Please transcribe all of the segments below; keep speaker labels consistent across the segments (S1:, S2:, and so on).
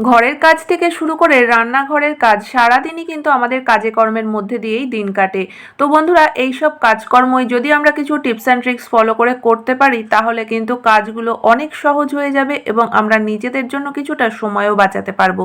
S1: ঘরের কাজ থেকে শুরু করে রান্নাঘরের কাজ, সারাদিনই কিন্তু আমাদের কাজে কর্মের মধ্যে দিয়েই দিন কাটে। তো বন্ধুরা এই সব কাজকর্মই যদি আমরা কিছু টিপস অ্যান্ড ট্রিক্স ফলো করে করতে পারি, তাহলে কিন্তু কাজগুলো অনেক সহজ হয়ে যাবে এবং আমরা নিজেদের জন্য কিছুটা সময়ও বাঁচাতে পারব।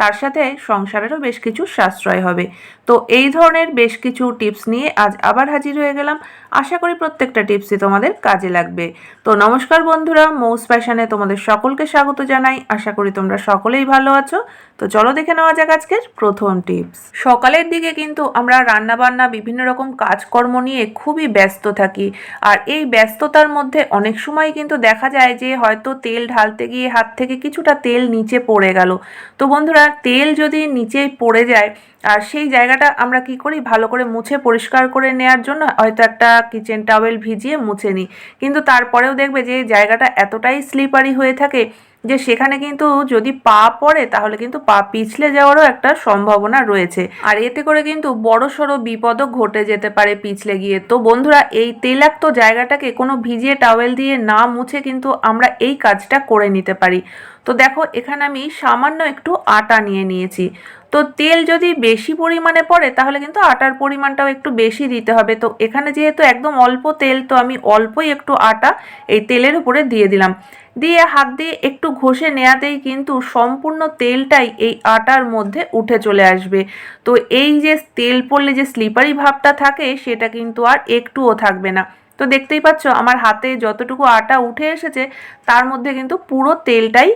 S1: তার সাথে সংসারেরও বেশ কিছু সাশ্রয় হবে। তো এই ধরনের বেশ কিছু টিপস নিয়ে আজ আবার হাজির হয়ে গেলাম। আশা করি প্রত্যেকটা টিপসই তোমাদের কাজে লাগবে। তো নমস্কার বন্ধুরা, মৌস ফ্যাশনে তোমাদের সকলকে স্বাগত জানাই। আশা করি তোমরা সকলেই ভালো আছো? তো চলো দেখে নেওয়া যাক আজকের প্রথম টিপস। সকালের দিকে কিন্তু আমরা রান্না বান্না বিভিন্ন রকম কাজকর্ম নিয়ে খুবই ব্যস্ত থাকি। আর এই ব্যস্ততার মধ্যে অনেক সময় কিন্তু দেখা যায় যে হয়তো তেল ঢালতে গিয়ে হাত থেকে কিছুটা তেল নিচে পড়ে গেল। তো বন্ধুরা, তেল যদি নিচে পড়ে যায়, আর সেই জায়গাটা আমরা কি করি? ভালো করে মুছে পরিষ্কার করে নেওয়ার জন্য হয়তো একটা কিচেন টাওয়েল ভিজিয়ে মুছে নিই। কিন্তু তারপরেও দেখবে যে জায়গাটা এতটাই স্লিপারি হয়ে থাকে যে সেখানে কিন্তু যদি পা পড়ে, তাহলে কিন্তু পা পিছলে যাওয়ারও একটা সম্ভাবনা রয়েছে। আর এতে করে কিন্তু বড় সড়ো বিপদও ঘটে যেতে পারে পিছলে গিয়ে। তো বন্ধুরা, এই তেলাক্ত জায়গাটাকে কোনো ভিজিয়ে টাওয়েল দিয়ে না মুছে কিন্তু আমরা এই কাজটা করে নিতে পারি। তো দেখো, এখানে আমি সামান্য একটু আটা নিয়ে নিয়েছি। তো তেল যদি বেশি পরিমাণে পড়ে, তাহলে কিন্তু আটার পরিমাণটাও একটু বেশি দিতে হবে। তো এখানে যেহেতু একদম অল্প তেল, তো আমি অল্পই একটু আটা এই তেলের উপরে দিয়ে দিলাম। দিয়ে হাত দিয়ে একটু ঘষে নেয়াতেই কিন্তু সম্পূর্ণ তেলটাই এই আটার মধ্যে উঠে চলে আসবে। তো এই যে তেল পড়লে যে স্লিপারি ভাবটা থাকে, সেটা কিন্তু আর একটুও থাকবে না। তো দেখতেই পাচ্ছ, আমার হাতে যতটুকু আটা উঠে এসেছে, তার মধ্যে কিন্তু পুরো তেলটাই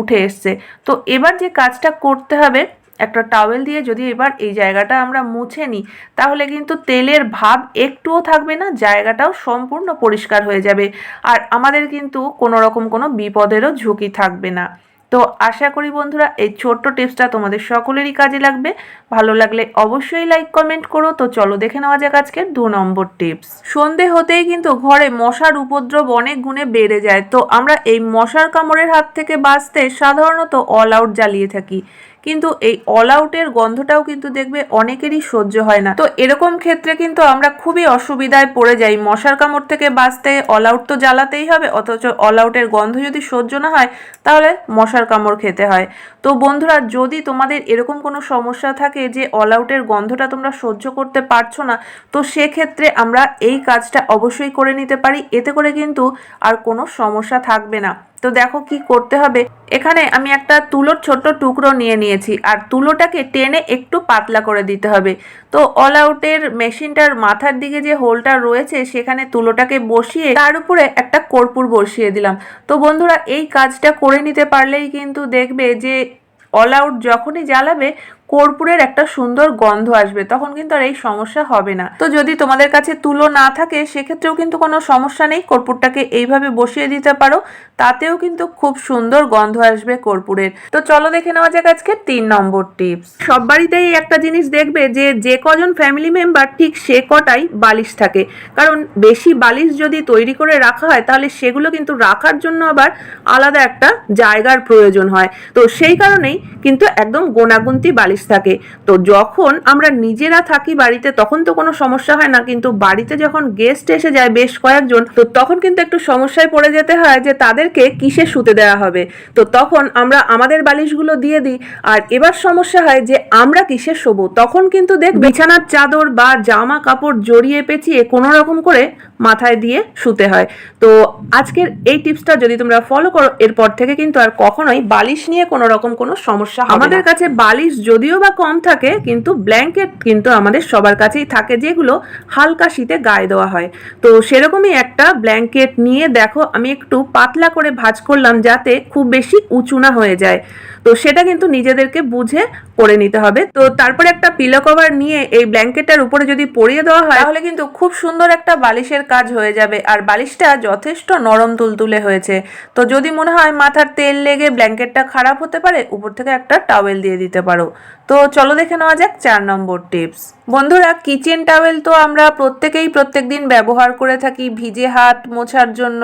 S1: উঠে এসছে। তো এবার যে কাজটা করতে হবে একটা টাওয়েল দিয়ে যদি এবার এই জায়গাটা আমরা মুছে নিই, তাহলে কিন্তু তেলের ভাব একটুও থাকবে না, জায়গাটাও সম্পূর্ণ পরিষ্কার হয়ে যাবে। আর আমাদের কিন্তু কোনো রকম কোনো বিপদেরও ঝুঁকি থাকবে না। তো আশা করি বন্ধুরা এই ছোট্ট টিপসটা তোমাদের সকলেরই কাজে লাগবে। ভালো লাগলে অবশ্যই লাইক কমেন্ট করো। তো চলো দেখে নেওয়া যাক আজকের দু নম্বর টিপস। সন্ধে হতেই কিন্তু ঘরে মশার উপদ্রব অনেক গুণে বেড়ে যায়। তো আমরা এই মশার কামড়ের হাত থেকে বাঁচতে সাধারণত অল আউট জ্বালিয়ে থাকি। কিন্তু এই অল আউটের গন্ধটাও কিন্তু দেখবে অনেকেরই সহ্য হয় না। তো এরকম ক্ষেত্রে কিন্তু আমরা খুবই অসুবিধায় পড়ে যাই। মশার কামড় থেকে বাঁচতে অল আউট তো জ্বালাতেই হবে। অথচ অল আউটের গন্ধ যদি সহ্য না হয়, তাহলে মশার কামড় খেতে হয়। তো বন্ধুরা, যদি তোমাদের এরকম কোনো সমস্যা থাকে যে অল আউটের গন্ধটা তোমরা সহ্য করতে পারছ না, তো সেক্ষেত্রে আমরা এই কাজটা অবশ্যই করে নিতে পারি। এতে করে কিন্তু আর কোনো সমস্যা থাকবে না। তো দেখো কি করতে হবে। এখানে আমি একটা তুলোর ছোট্ট টুকরো নিয়ে নিয়েছি, আর তুলোটাকে টেনে একটু পাতলা করে দিতে হবে। তো অল আউটের মেশিনটার মাথার দিকে যে হোলটা রয়েছে, সেখানে তুলোটাকে বসিয়ে তার উপরে একটা কর্পূর বসিয়ে দিলাম। তো বন্ধুরা, এই কাজটা করে নিতে পারলেই কিন্তু দেখবে যে অল আউট যখনই জ্বালাবে কর্পূরের একটা সুন্দর গন্ধ আসবে, তখন কিন্তু আর এই সমস্যা হবে না। তো যদি তোমাদের কাছে তুলো না থাকে, সেক্ষেত্রেও কিন্তু কোনো সমস্যা নেই, কর্পূরটাকে এইভাবে বসিয়ে দিতে পারো, তাতেও কিন্তু খুব সুন্দর গন্ধ আসবে কর্পূরের। তো চলো দেখে নেওয়া যাক আজকে তিন নম্বর টিপস। সব বাড়িতেই একটা জিনিস দেখবে যে যে কজন ফ্যামিলি মেম্বার ঠিক সে কটাই বালিশ থাকে। কারণ বেশি বালিশ যদি তৈরি করে রাখা হয়, তাহলে সেগুলো কিন্তু রাখার জন্য আবার আলাদা একটা জায়গার প্রয়োজন হয়। তো সেই কারণেই কিন্তু একদম গোনাগুন্তি বালিশ থাকে। তো যখন আমরা নিজেরা থাকি বাড়িতে, তখন তো কোনো সমস্যা হয় না। কিন্তু বাড়িতে যখন গেস্ট এসে যায় বেশ কয়েকজন, তো তখন কিন্তু একটু সমস্যায় পড়ে যেতে হয় যে তাদেরকে কিসে শুতে দেওয়া হবে। তো তখন আমরা আমাদের বালিশগুলো দিয়ে দিই। আর এবার সমস্যা হয় যে আমরা কিসে শোবো? তখন কিন্তু দেখ বিছানার চাদর বা জামা কাপড় জড়িয়ে পেঁচিয়ে কোনো রকম করে মাথায় দিয়ে শুতে হয়। তো আজকের এই টিপসটা যদি তোমরা ফলো করো, এরপর থেকে কিন্তু আর কখনোই বালিশ নিয়ে কোনো রকম কোনো সমস্যা আমাদের কাছে বালিশ যদিও বা কম থাকে, কিন্তু ব্ল্যাঙ্কেট কিন্তু আমাদের সবার কাছেই থাকে, যেগুলো হালকা শীতে গায়ে দেওয়া হয়। তো সেরকমই একটা ব্ল্যাঙ্কেট নিয়ে দেখো, আমি একটু পাতলা করে ভাঁজ করলাম যাতে খুব বেশি উঁচু না হয়ে যায়। তো সেটা কিন্তু নিজেদেরকে বুঝে করে নিতে হবে। তো তারপরে একটা পিলো কভার নিয়ে এই ব্ল্যাঙ্কেটটার উপরে যদি পরিয়ে দেওয়া হয়, তাহলে কিন্তু খুব সুন্দর একটা বালিশের কাজ হয়ে যাবে। আর বালিশটা যথেষ্ট নরম তুলতুলে হয়েছে। তো যদি মনে হয় মাথার তেল লেগে ব্ল্যাঙ্কেটটা খারাপ হতে পারে, উপর থেকে একটা টাওয়েল দিয়ে দিতে পারো। তো চলো দেখে নেওয়া যাক চার নম্বর টিপস। বন্ধুরা কিচেন টাওয়েল তো আমরা প্রত্যেকেই প্রত্যেক দিন ব্যবহার করে থাকি ভিজে হাত মোছার জন্য,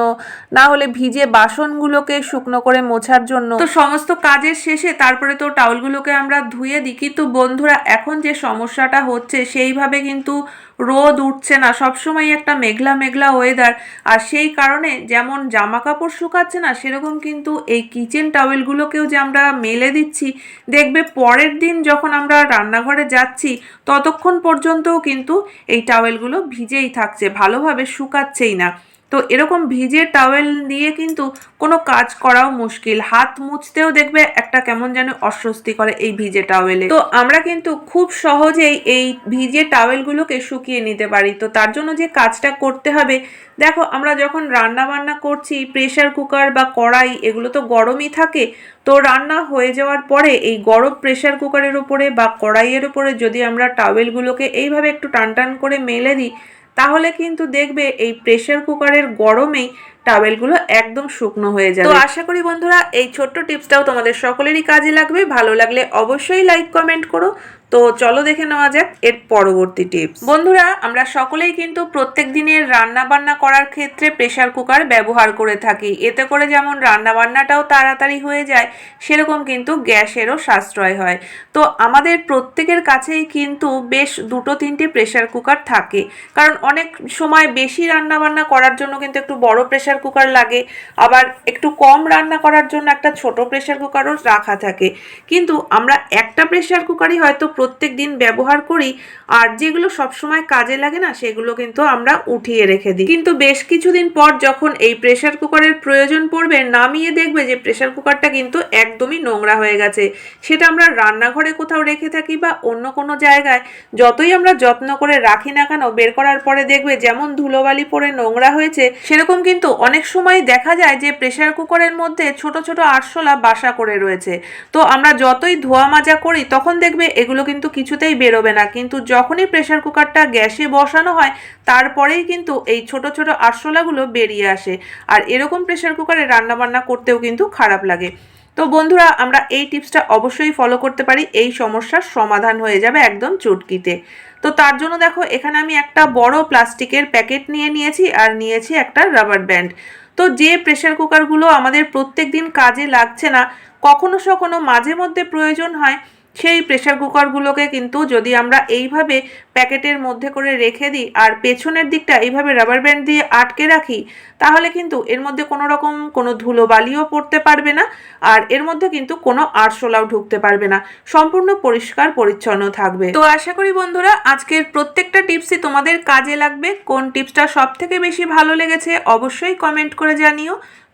S1: না হলে ভিজে বাসনগুলোকে শুকনো করে মোছার জন্য। তো সমস্ত কাজের শেষে তারপরে তো টাওয়েলগুলোকে আমরা ধুয়ে দিই। কিন্তু বন্ধুরা, এখন যে সমস্যাটা হচ্ছে, সেইভাবে কিন্তু রোদ উঠছে না সবসময় একটা মেঘলা মেঘলা ওয়েদার আর সেই কারণে যেমন জামা কাপড় শুকাচ্ছে না, সেরকম কিন্তু এই কিচেন টাওয়েলগুলোকেও যে আমরা মেলে দিচ্ছি, দেখবে পরের দিন যখন আমরা রান্নাঘরে যাচ্ছি, ততক্ষণ পর্যন্তও কিন্তু এই টাওয়েলগুলো ভিজেই থাকছে, ভালোভাবে শুকাচ্ছেই না। তো এরকম ভিজে টাওয়েল দিয়ে কিন্তু কোনো কাজ করাও মুশকিল। হাত মুছতেও দেখবে একটা কেমন যেন অস্বস্তি করে এই ভিজে টাওয়েলে তো আমরা কিন্তু খুব সহজেই এই ভিজে টাওয়েলগুলোকে শুকিয়ে নিতে পারি। তো তার জন্য যে কাজটা করতে হবে, দেখো আমরা যখন রান্না বান্না করছি প্রেশার কুকার বা কড়াই এগুলো তো গরমই থাকে, তো রান্না হয়ে যাওয়ার পরে এই গরম প্রেশার কুকারের উপরে বা কড়াইয়ের উপরে যদি আমরা টাওয়েলগুলোকে এইভাবে একটু টান টান করে মেলে দিই তাহলে কিন্তু দেখবে এই প্রেশার কুকারের গরমেই টাওয়েলগুলো একদম শুকনো হয়ে যাবে। তো আশা করি বন্ধুরা এই ছোট্ট টিপসটাও তোমাদের সকলেরই কাজে লাগবে। ভালো লাগলে অবশ্যই লাইক কমেন্ট করো। তো চলো দেখে নেওয়া যাক এর পরবর্তী টিপস বন্ধুরা, আমরা সকলেই কিন্তু প্রত্যেক দিনের রান্না বান্না করার ক্ষেত্রে প্রেশার কুকার ব্যবহার করে থাকি। এতে করে যেমন রান্না বান্নাটাও তাড়াতাড়ি হয়ে যায়, সেরকম কিন্তু গ্যাসেরও সাশ্রয় হয়। তো আমাদের প্রত্যেকের কাছেই কিন্তু বেশ দুটো তিনটে প্রেশার কুকার থাকে। কারণ অনেক সময় বেশি রান্না বান্না করার জন্য কিন্তু একটু বড় প্রেশার কুকার লাগে, আবার একটু কম রান্না করার জন্য একটা ছোট প্রেশার কুকারও রাখা থাকে। কিন্তু আমরা একটা প্রেশার কুকারই হয়তো প্রত্যেক দিন ব্যবহার করি, আর যেগুলো সবসময় কাজে লাগে না, সেগুলো কিন্তু আমরা উঠিয়ে রেখে দিই। কিন্তু বেশ কিছুদিন পর যখন এই প্রেশার কুকারের প্রয়োজন পড়বে, নামিয়ে দেখবে যে প্রেশার কুকারটা কিন্তু একদমই নোংরা হয়ে গেছে। সেটা আমরা রান্নাঘরে কোথাও রেখে থাকি বা অন্য কোনো জায়গায়, যতই আমরা যত্ন করে রাখি না কেন, বের করার পরে দেখবে যেমন ধুলোবালি পড়ে নোংরা হয়েছে, সেরকম কিন্তু অনেক সময় দেখা যায় যে প্রেশার কুকারের মধ্যে ছোট ছোট আরশোলা বাসা করে রয়েছে। তো আমরা যতই ধোয়া মাজা করি, তখন দেখবে এগুলো কিন্তু কিছুতেই বেরোবে না। কিন্তু যখনই প্রেশার কুকারটা গ্যাসে বসানো হয়, তারপরেই কিন্তু এই ছোট ছোট আরশোলাগুলো বেরিয়ে আসে। আর এরকম প্রেশার কুকারে রান্নাবান্না করতেও কিন্তু খারাপ লাগে। তো বন্ধুরা, আমরা এই টিপসটা অবশ্যই ফলো করতে পারি। এই সমস্যার সমাধান হয়ে যাবে একদম চুটকিতে। তো তার জন্য দেখো, এখানে আমি একটা বড় প্লাস্টিকের প্যাকেট নিয়ে নিয়েছি আর নিয়েছি একটা রাবার ব্যান্ড তো যে প্রেশার কুকারগুলো আমাদের প্রত্যেক দিন কাজে লাগছে না, কখনো সখনো মাঝে মধ্যে প্রয়োজন হয় সেই প্রেশার কুকারগুলোকে কিন্তু যদি আমরা এইভাবে প্যাকেটের মধ্যে করে রেখে দিই আর পেছনের দিকটা এইভাবে রাবার ব্যান্ড দিয়ে আটকে রাখি, তাহলে কিন্তু এর মধ্যে কোনো রকম কোনো ধুলো বালিও পড়তে পারবে না আর এর মধ্যে কিন্তু কোনো আরশোলাও ঢুকতে পারবে না। সম্পূর্ণ পরিষ্কার পরিচ্ছন্ন থাকবে। তো আশা করি বন্ধুরা, আজকের প্রত্যেকটা টিপসই তোমাদের কাজে লাগবে। কোন টিপসটা সব থেকে বেশি ভালো লেগেছে অবশ্যই কমেন্ট করে জানিও।